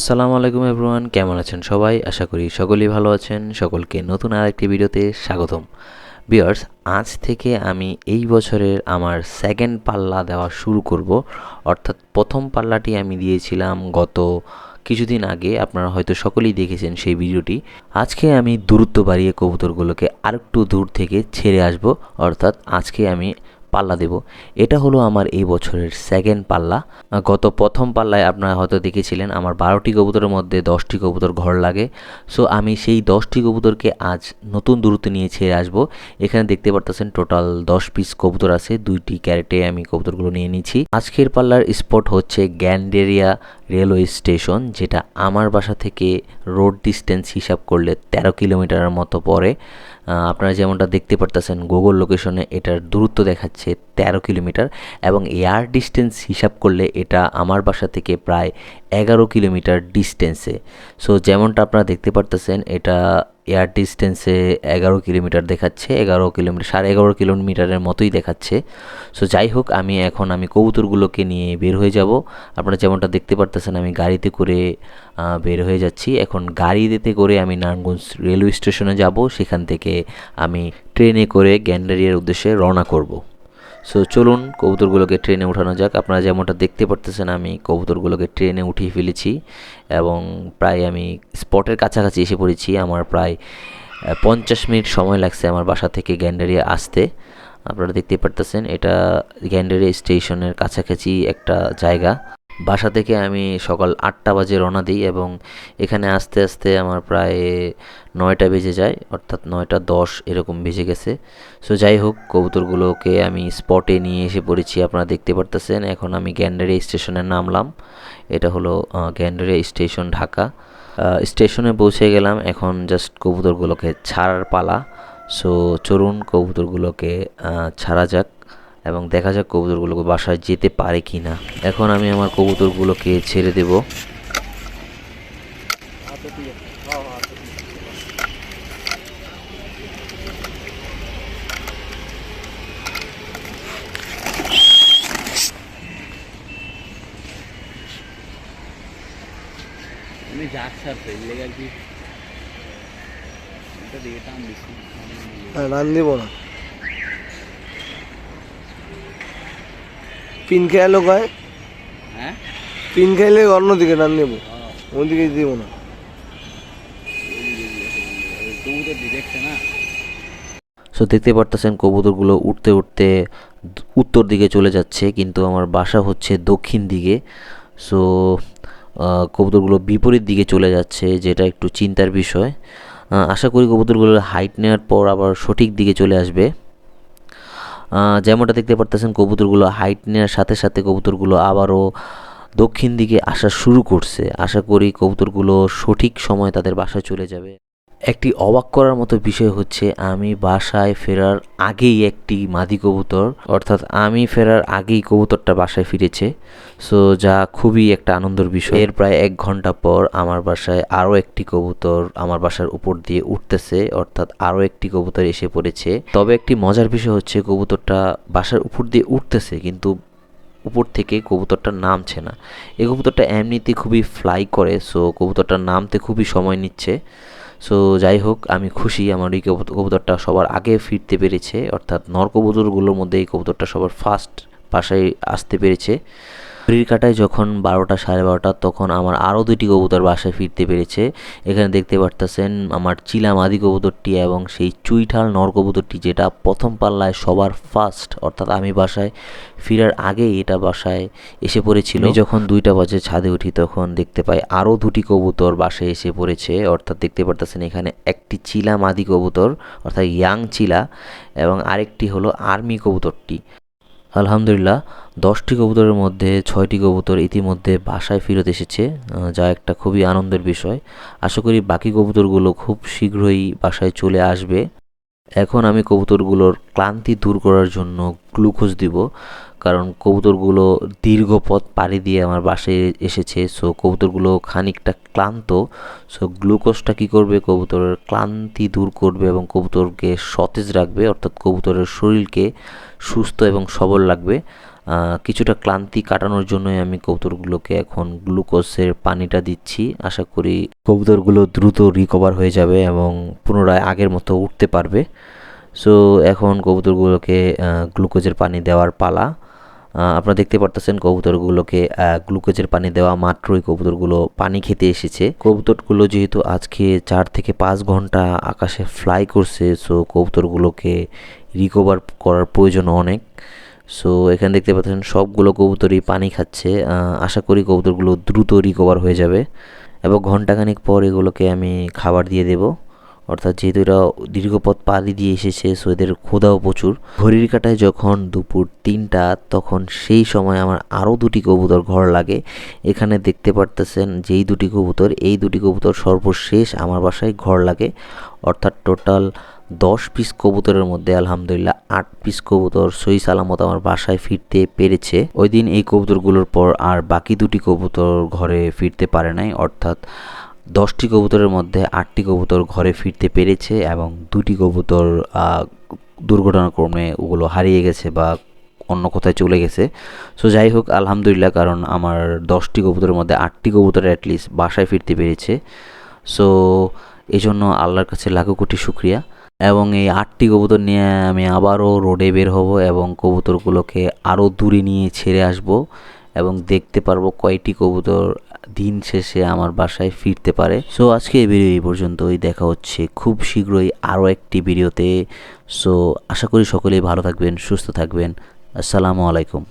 আসসালামু আলাইকুম এভরিওয়ান, কেমন আছেন সবাই? আশা করি সকলেই ভালো আছেন। সকলকে নতুন আরেকটি ভিডিওতে স্বাগতম। বিয়ার্স আজ থেকে আমি এই বছরের আমার সেকেন্ড পাল্লা দেওয়া শুরু করব। অর্থাৎ প্রথম পাল্লাটি আমি দিয়েছিলাম গত কিছুদিন আগে, আপনারা হয়তো সকলেই দেখেছেন সেই ভিডিওটি। আজকে আমি দূরত্ব বাড়িয়ে কবুতরগুলোকে আরেকটু দূর থেকে ছেড়ে আসব। অর্থাৎ আজকে আমি পাল্লা দেব। এটা হলো আমার এই বছরের সেকেন্ড পাল্লা। গত প্রথম পাল্লায় আপনারা হয়তো দেখেছিলেন, আমার বারোটি কবুতরের মধ্যে দশটি কবুতর ঘর লাগে। সো আমি সেই দশটি কবুতরকে আজ নতুন দূরত্ব নিয়ে ছেড়ে আসব। এখানে দেখতে পারতেছেন টোটাল দশ পিস কবুতর আছে। দুইটি ক্যারেটে আমি কবুতরগুলো নিয়ে নিচ্ছি। আজকের পাল্লার স্পট হচ্ছে গ্যান্ডেরিয়া রেলওয়ে স্টেশন, যেটা আমার বাসা থেকে রোড ডিস্টেন্স হিসাব করলে তেরো কিলোমিটারের মতো পড়ে। আপনারা যেমনটা দেখতে পারতেছেন গুগল লোকেশনে এটার দূরত্ব দেখাচ্ছে তেরো কিলোমিটার এবং এয়ার ডিস্টেন্স হিসাব করলে এটা আমার বাসা থেকে প্রায় এগারো কিলোমিটার ডিস্টেন্সে। সো যেমনটা আপনারা দেখতে পারতেছেন, এটা এয়ার ডিস্টেন্সে এগারো কিলোমিটার দেখাচ্ছে, এগারো কিলোমিটার, সাড়ে এগারো কিলোমিটারের মতোই দেখাচ্ছে। সো যাই হোক, আমি এখন আমি কবুতরগুলোকে নিয়ে বের হয়ে যাব। আপনারা যেমনটা দেখতে পারতেছেন, আমি গাড়িতে করে বের হয়ে যাচ্ছি। এখন গাড়িতে করে আমি নারায়ণগঞ্জ রেলওয়ে স্টেশনে যাব। সেখান থেকে আমি ট্রেনে করে গ্যান্ডারিয়ার উদ্দেশ্যে রওনা করব। সো চলুন কবুতরগুলোকে ট্রেনে উঠানো যাক। আপনারা যেমনটা দেখতে পারতেছেন, আমি কবুতরগুলোকে ট্রেনে উঠিয়ে ফেলেছি এবং প্রায় আমি স্পটের কাছাকাছি এসে পড়েছি। আমার প্রায় পঞ্চাশ মিনিট সময় লাগছে আমার বাসা থেকে গ্যান্ডারিয়া আসতে। আপনারা দেখতে পারতেছেন, এটা গ্যান্ডারিয়া স্টেশনের কাছাকাছি একটা জায়গা। বাসা থেকে আমি সকাল আটটা বাজে রওনা দিই এবং এখানে আস্তে আস্তে আমার প্রায় নয়টা বেজে যায়, অর্থাৎ নয়টা দশ এরকম বেজে গেছে। সো যাই হোক, কবুতরগুলোকে আমি স্পটে নিয়ে এসে পড়েছি, আপনারা দেখতে পারতেছেন। এখন আমি গ্যান্ডারিয়া স্টেশনে নামলাম। এটা হলো গ্যান্ডারিয়া স্টেশন ঢাকা। স্টেশনে পৌঁছে গেলাম। এখন জাস্ট কবুতরগুলোকে ছাড়ার পালা। সো চলুন কবুতরগুলোকে ছাড়া যাক। এবং দেখা যাক কবুতরগুলোকে বাসায় যেতে পারে কি না এখন আমি আমার কবুতরগুলোকে ছেড়ে দেব। আমি যাক স্যার তো এই লেগে আর কি এটা দিকে টান দিচ্ছি হ্যাঁ রান দিব না পিন খেয়ালো কয় হ্যাঁ? পিন খাইলে অন্যদিকে দেবো। ওদিকে দিব না। তো সো দেখতে পারতেছেন কবুতরগুলো উঠতে উঠতে উত্তর দিকে চলে যাচ্ছে কিন্তু আমার বাসা হচ্ছে দক্ষিণ দিকে। সো কবুতরগুলো বিপরীত দিকে চলে যাচ্ছে যেটা একটু চিন্তার বিষয়। আশা করি কবুতরগুলোর হাইট নেওয়ার পর আবার সঠিক দিকে চলে আসবে। যেমনটা দেখতে পারতেছেন, কবুতরগুলো হাইট নেওয়ার সাথে সাথে কবুতরগুলো আবারও দক্ষিণ দিকে আসা শুরু করছে। আশা করি কবুতরগুলো সঠিক সময় তাদের বাসায় চলে যাবে। একটি অবাক করার মতো বিষয় হচ্ছে, আমি বাসায় ফেরার আগেই একটি মাদি কবুতর, অর্থাৎ আমি ফেরার আগেই কবুতরটা বাসায় ফিরেছে। সো, যা খুবই একটা আনন্দের বিষয়। এর প্রায় এক ঘণ্টা পর আমার বাসায় আরও একটি কবুতর আমার বাসার উপর দিয়ে উঠতেছে, অর্থাৎ আরও একটি কবুতর এসে পড়েছে। তবে একটি মজার বিষয় হচ্ছে, কবুতরটা বাসার উপর দিয়ে উঠতেছে, কিন্তু উপর থেকে কবুতরটা নামছে না। এই কবুতরটা এমনিতে খুবই ফ্লাই করে, সো কবুতরটা নামতে খুবই সময় নিচ্ছে। সো যাই হোক, আমি খুশি আমার এই কবুত- কবুতরটা সবার আগে ফিরতে পেরেছে, অর্থাৎ নর কবুতরগুলোর মধ্যে এই কবুতরটা সবার ফার্স্ট বাসায় আসতে পেরেছে। ঘড়ির কাটায় যখন বারোটা সাড়ে বারোটা, তখন আমার আরও দুটি কবুতর বাসায় ফিরতে পেরেছে। এখানে দেখতে পারতেছেন আমার চিলা মাদি কবুতরটি এবং সেই চুইঠাল নর কবুতরটি যেটা প্রথম পাল্লায় সবার ফার্স্ট অর্থাৎ আমি বাসায় ফিরার আগেই এটা বাসায় এসে পড়েছিল। যখন দুইটা বাজে ছাদে উঠি, তখন দেখতে পাই আরও দুটি কবুতর বাসায় এসে পড়েছে। অর্থাৎ দেখতে পারতেছেন এখানে একটি চিলা মাদি কবুতর, অর্থাৎ ইয়াং চিলা, এবং আরেকটি হলো আর্মি কবুতরটি। আলহামদুলিল্লাহ, দশটি কবুতরের মধ্যে ছয়টি কবুতর ইতিমধ্যে বাসায় ফিরত এসেছে যা একটা খুবই আনন্দের বিষয়। আশা করি বাকি কবুতরগুলো খুব শীঘ্রই বাসায় চলে আসবে। এখন আমি কবুতরগুলোর ক্লান্তি দূর করার জন্য গ্লুকোজ দিব। কারণ কবুতরগুলো দীর্ঘ পথ পাড়ি দিয়ে আমার বাসায় এসেছে। সো কবুতরগুলো খানিকটা ক্লান্ত। সো গ্লুকোজটা কী করবে? কবুতরের ক্লান্তি দূর করবে এবং কবুতরকে সতেজ রাখবে, অর্থাৎ কবুতরের শরীরকে সুস্থ এবং সবল রাখবে। কিছুটা ক্লান্তি কাটানোর জন্যই আমি কবুতরগুলোকে এখন গ্লুকোজের পানিটা দিচ্ছি। আশা করি কবুতরগুলো দ্রুত রিকভার হয়ে যাবে এবং পুনরায় আগের মতো উঠতে পারবে। সো এখন কবুতরগুলোকে গ্লুকোজের পানি দেওয়ার পালা। আপনারা দেখতে পারতেছেন কবুতরগুলোকে গ্লুকোজের পানি দেওয়া মাত্রই কবুতরগুলো পানি খেতে এসেছে। কবুতরগুলো যেহেতু আজকে চার থেকে পাঁচ ঘণ্টা আকাশে ফ্লাই করছে সো কবুতরগুলোকে রিকভার করার প্রয়োজন অনেক। সো এখানে দেখতে পাচ্ছেন সবগুলো কবুতরই পানি খাচ্ছে। আশা করি কবুতরগুলো দ্রুত রিকভার হয়ে যাবে। এবং ঘন্টাখানিক পর এগুলোকে আমি খাবার দিয়ে দেব। অর্থাৎ যেহেতু এরা দীর্ঘ পথ পাড়ি দিয়ে এসেছে সো এদের ক্ষুধাও প্রচুর। ঘড়ির কাটায় যখন দুপুর তিনটা, তখন সেই সময় আমার আরও দুটি কবুতর ঘর লাগে। এখানে দেখতে পারতেছেন যেই দুটি কবুতর, এই দুটি কবুতর সর্বশেষ আমার বাসায় ঘর লাগে। অর্থাৎ টোটাল দশ পিস কবুতরের মধ্যে আলহামদুলিল্লাহ আট পিস কবুতর সই সালামত আমার বাসায় ফিরতে পেরেছে। ওই দিন এই কবুতরগুলোর পর আর বাকি দুটি কবুতর ঘরে ফিরতে পারে নাই। অর্থাৎ দশটি কবুতরের মধ্যে আটটি কবুতর ঘরে ফিরতে পেরেছে এবং দুটি কবুতর দুর্ঘটনাক্রমে ওগুলো হারিয়ে গেছে বা অন্য কোথায় চলে গেছে। সো যাই হোক, আলহামদুলিল্লাহ, কারণ আমার দশটি কবুতরের মধ্যে আটটি কবুতর অ্যাটলিস্ট বাসায় ফিরতে পেরেছে। সো এই জন্য আল্লাহর কাছে লাখো কোটি শুক্রিয়া। এবং এই আটটি কবুতর নিয়ে আমি আবারও রোডে বের হব এবং কবুতরগুলোকে আরও দূরে নিয়ে ছেড়ে আসব এবং দেখতে পারব কয়টি কবুতর দিন শেষে আমার বাসায় ফিরতে পারে। সো আজকে এই ভিডিও এই পর্যন্তই। দেখা হচ্ছে খুব শীঘ্রই আরও একটি ভিডিওতে সো আশা করি সকলেই ভালো থাকবেন, সুস্থ থাকবেন। আসসালামু আলাইকুম।